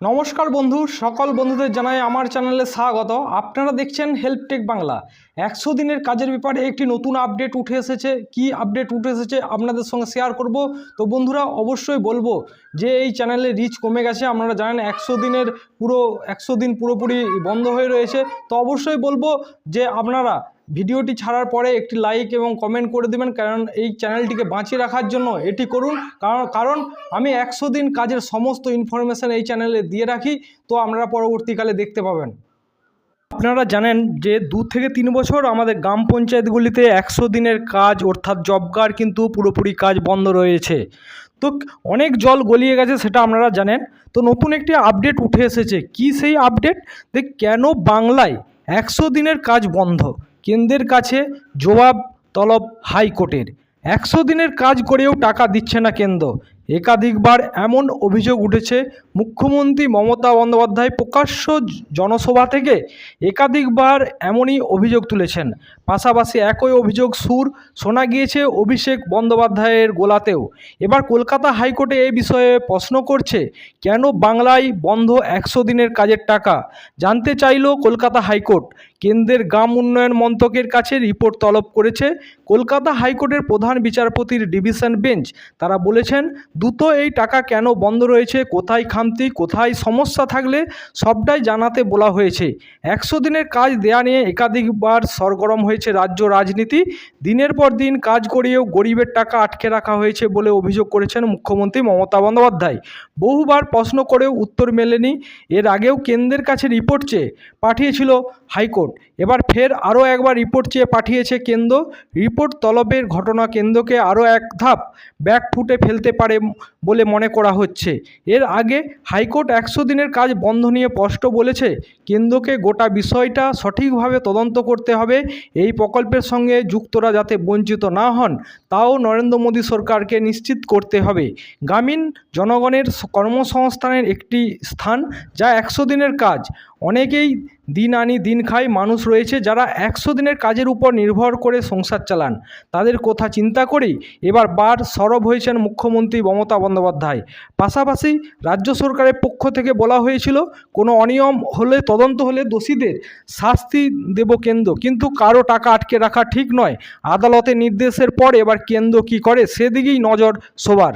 নমস্কার বন্ধু, সকল বন্ধুদের জানাই আমার চ্যানেলে স্বাগত। আপনারা দেখছেন হেল্পটেক বাংলা একশো দিনের কাজের ব্যাপারে একটি নতুন আপডেট উঠে এসেছে। কি আপডেট উঠে এসেছে আপনাদের সঙ্গে শেয়ার করব। তো বন্ধুরা, অবশ্যই বলব যে এই চ্যানেলে রিচ কমে গেছে। আপনারা জানেন একশো দিনের পুরো, একশো দিন পুরোপুরি বন্ধ হয়ে রয়েছে। তো অবশ্যই বলব যে আপনারা ভিডিওটি ছাড়ার পরে একটি লাইক এবং কমেন্ট করে দেবেন, কারণ এই চ্যানেলটিকে বাঁচিয়ে রাখার জন্য এটি করুন। কারণ কারণ আমি একশো দিন কাজের সমস্ত ইনফরমেশান এই চ্যানেলে দিয়ে রাখি, তো আপনারা পরবর্তীকালে দেখতে পাবেন। আপনারা জানেন যে দু থেকে তিন বছর আমাদের গ্রাম পঞ্চায়েতগুলিতে একশো দিনের কাজ, অর্থাৎ জব কার্ড কিন্তু পুরোপুরি কাজ বন্ধ রয়েছে। তো অনেক জল গলিয়ে গেছে, সেটা আপনারা জানেন। তো নতুন একটি আপডেট উঠে এসেছে। কি সেই আপডেট যে কেন বাংলায় একশো দিনের কাজ বন্ধ? কেন্দ্রের কাছে জবাব তলব হাইকোর্টের। একশো দিনের কাজ করেও টাকা দিচ্ছে না কেন্দ্র। একাধিকবার এমন অভিযোগ উঠেছে, মুখ্যমন্ত্রী মমতা বন্দ্যোপাধ্যায় প্রকাশ্য জনসভা থেকে একাধিকবার এমনই অভিযোগ তুলেছেন। পাশাপাশি একই অভিযোগ সুর শোনা গিয়েছে অভিষেক বন্দ্যোপাধ্যায়ের গোলাতেও। এবার কলকাতা হাইকোর্টে এই বিষয়ে প্রশ্ন করছে, কেন বাংলায় বন্ধ একশো দিনের কাজের টাকা? জানতে চাইল কলকাতা হাইকোর্ট। কেন্দ্রের গ্রাম উন্নয়ন মন্ত্রকের কাছে রিপোর্ট তলব করেছে কলকাতা হাইকোর্টের প্রধান বিচারপতির ডিভিশন বেঞ্চ। তারা বলেছেন, দ্রুত এই টাকা কেন বন্ধ রয়েছে? কোথায় খামতি? কোথায় সমস্যা থাকলে? সবটাই জানাতে বলা হয়েছে। একশো দিনের কাজ দেয়া নিয়ে একাধিকবার সরগরম হয়েছে রাজ্য রাজনীতি। দিনের পর দিন কাজ করিয়েও গরিবের টাকা আটকে রাখা হয়েছে বলে অভিযোগ করেছেন মুখ্যমন্ত্রী মমতা বন্দ্যোপাধ্যায়। বহুবার প্রশ্ন করেও উত্তর মেলেনি। এর আগেও কেন্দ্রের কাছে রিপোর্ট চেয়ে পাঠিয়েছিল হাইকোর্ট। এবার ফের আরও একবার রিপোর্ট চেয়ে পাঠিয়েছে কেন্দ্র। রিপোর্ট তলবের ঘটনা কেন্দ্রকে আরও এক ধাপ ব্যাক ফুটে ফেলতে পারে বলে মনে করা হচ্ছে। এর আগে হাইকোর্ট একশো দিনের কাজ বন্ধ নিয়ে স্পষ্ট বলেছে, কেন্দ্রকে গোটা বিষয়টা সঠিকভাবে তদন্ত করতে হবে। এই প্রকল্পের সঙ্গে যুক্তরা যাতে বঞ্চিত না হন, তাও নরেন্দ্র মোদী সরকারকে নিশ্চিত করতে হবে। গ্রামীণ জনগণের কর্মসংস্থানের একটি স্থান যা একশো দিনের কাজ। অনেকেই দিন আনি দিন খাই মানুষ রয়েছে যারা একশো দিনের কাজের উপর নির্ভর করে সংসার চালান। তাদের কথা চিন্তা করেই এবার বার সরব হয়েছেন মুখ্যমন্ত্রী মমতা বন্দ্যোপাধ্যায়। পাশাপাশি রাজ্য সরকারের পক্ষ থেকে বলা হয়েছিল, কোনো অনিয়ম হলে তদন্ত হলে দোষীদের শাস্তি দেব কেন্দ্র। কিন্তু কারও টাকা আটকে রাখা ঠিক নয়। আদালতের নির্দেশের পর এবার কেন্দ্র কী করে, সেদিকেই নজর সবার।